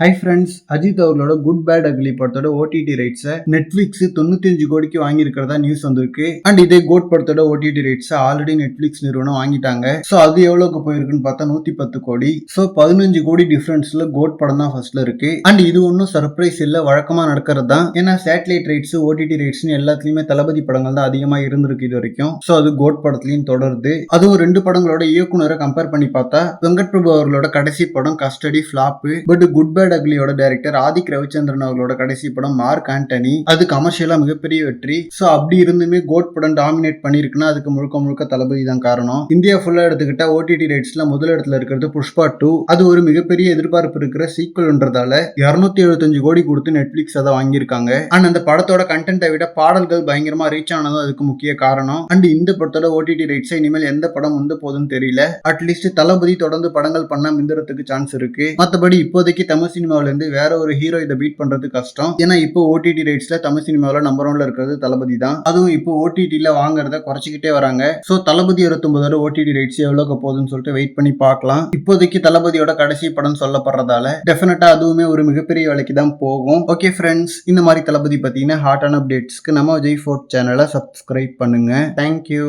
High friends Ajith அவர்களோட good bad ugly படத்தோட OTT ரைட்ஸை நெட்ஃபிளிக்ஸ் தொண்ணூத்தஞ்சு கோடிக்கு வாங்கியிருக்கிறதா நியூஸ் வந்திருக்கு. அண்ட் இதே கோட் படத்தோட ஓடிடி ரைட்ஸை ஆல்ரெடி நெட்ஃபிளிக்ஸ் நிறுவனம் வாங்கிட்டாங்க. ஸோ அது எவ்வளோக்கு போயிருக்குன்னு பார்த்தா நூத்தி பத்து கோடி. ஸோ பதினஞ்சு கோடி டிஃபரன்ஸ்ல கோட் படம் தான் ஃபர்ஸ்ட்ல இருக்கு. அண்ட் இது ஒன்றும் சர்ப்ரைஸ் இல்லை வழக்கமாக நடக்கிறது தான். ஏன்னா சேட்டலைட் ரைட்ஸ் ஓடிடி ரைட்ஸ்னு எல்லாத்துலயுமே தளபதி படங்கள் தான் அதிகமாக இருந்திருக்கு இது வரைக்கும். ஸோ அது கோட் படத்துலையும் தொடருது. அதுவும் ரெண்டு படங்களோட இயக்குனரை கம்பேர் பண்ணி பார்த்தா வெங்கட் பிரபு அவர்களோட கடைசி படம் Custody flop but Good Bad அக்லியோட director Adhik Ravichandran அவர்களோட கடைசி படம் மார்க் ஆண்டனி. அது கமர்ஷியலா மிகப்பெரிய வெற்றி. ஸோ அப்படி இருந்துமே கோட் படம் டாமினேட் பண்ணிருக்குன்னா அதுக்கு முழுக்க முழுக்க தளபதி தான் காரணம். இந்தியா ஃபுல்லா எடுத்துக்கிட்டா ஓடிடி ரைட்ஸ்ல முதல் இடத்துல இருக்கிறது புஷ்பா டூ அது ஒரு மிகப்பெரிய எதிர்பார்ப்பு இருக்கிற சீக்வல்ன்றதால இருநூத்தி எழுபத்தஞ்சு கோடி கொடுத்து நெட்ஃபிளிக்ஸ் அதை வாங்கியிருக்காங்க. அண்ட் அந்த படத்தோட கண்டென்ட்டை விட பாடல்கள் பயங்கரமா ரீச் ஆனதும் அதுக்கு முக்கிய காரணம். அண்ட் இந்த படத்தோட ஓடிடி ரைட்ஸ் இனிமேல் எந்த படம் வந்து போகுதுன்னு தெரியல. அட்லீஸ்ட் தளபதி தொடர்ந்து படங்கள் பண்ண மிந்திரத்துக்கு சான்ஸ் இருக்கு. மத்தபடி இப்போதைக்கு தமிழ் சினிமாவிலேருந்து வேற ஒரு ஹீரோ இதை பீட் பண்றது கஷ்டம். ஏன்னா இப்போ ஓடிடி ரைட்ஸ்ல தமிழ் சினிமாவில் நம்பர் ஒன்ல இருக்கிறது தளபதி தான். அதுவும் இப்போ ஓடிடியில் வாங்குறத குறைச்சிக்கிட்டே வராங்க. ஸோ தளபதி இருபத்தொன்பதோட ஓடிடி ரைட்ஸ் எவ்வளோக்கு போகுதுன்னு சொல்லிட்டு வெயிட் பண்ணி பார்க்கலாம். இப்போதைக்கு தளபதியோட கடைசி படம் சொல்லப்படுறதால டெஃபினட்டாக அதுவுமே ஒரு மிகப்பெரிய வேலைக்கு தான் போகும். ஓகே ஃப்ரெண்ட்ஸ் இந்த மாதிரி தளபதி பத்தின ஹாட்டான அப்டேட்ஸ்க்கு நம்ம விஜய் ஃபோர்ட் சேனலை சப்ஸ்கிரைப் பண்ணுங்க. Thank you